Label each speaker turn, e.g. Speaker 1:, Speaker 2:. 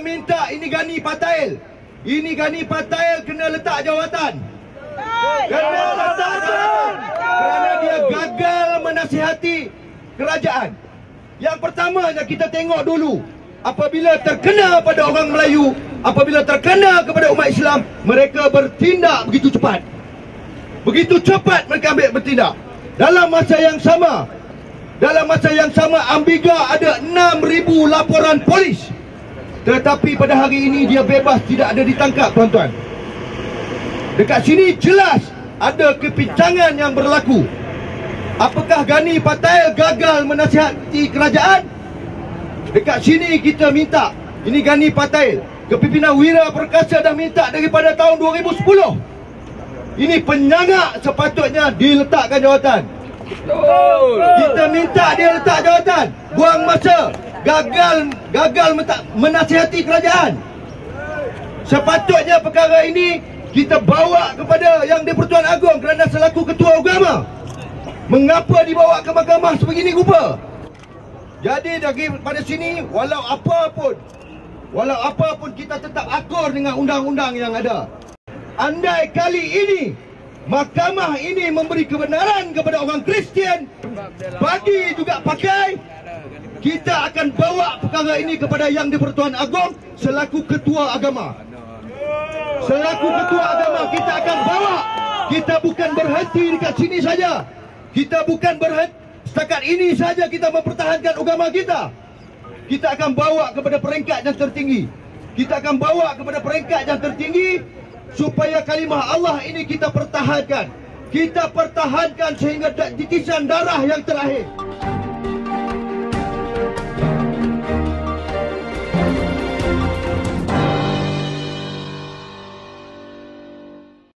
Speaker 1: Minta ini Gani Patail. Ini Gani Patail kena letak jawatan. Kena letak jawatan. Kerana dia gagal menasihati kerajaan. Yang pertamanya kita tengok dulu apabila terkena pada orang Melayu, apabila terkena kepada umat Islam, mereka bertindak begitu cepat. Begitu cepat mereka ambil bertindak. Dalam masa yang sama, dalam masa yang sama Ambiga ada 6000 laporan polis. Tetapi pada hari ini dia bebas tidak ada ditangkap tuan-tuan. Dekat sini jelas ada kepincangan yang berlaku. Apakah Gani Patail gagal menasihati kerajaan? Dekat sini kita minta Ini Gani Patail Kepimpinan Wira Perkasa dah minta daripada tahun 2010 Ini penyangak sepatutnya diletakkan jawatan Kita minta dia letak jawatan Buang masa Gagal gagal menasihati kerajaan Sepatutnya perkara ini Kita bawa kepada Yang di-Pertuan Agong Kerana selaku ketua agama Mengapa dibawa ke mahkamah sebegini rupa? Jadi dari pada sini walau apa pun walau apa pun kita tetap akur dengan undang-undang yang ada. Andai kali ini mahkamah ini memberi kebenaran kepada orang Kristian bagi juga pakai kita akan bawa perkara ini kepada yang di-Pertuan Agong selaku ketua agama. Selaku ketua agama kita akan bawa. Kita bukan berhenti dekat sini saja. Kita bukan berhenti setakat ini saja kita mempertahankan agama kita. Kita akan bawa kepada peringkat yang tertinggi. Kita akan bawa kepada peringkat yang tertinggi supaya kalimah Allah ini kita pertahankan. Kita pertahankan sehingga titisan darah yang terakhir.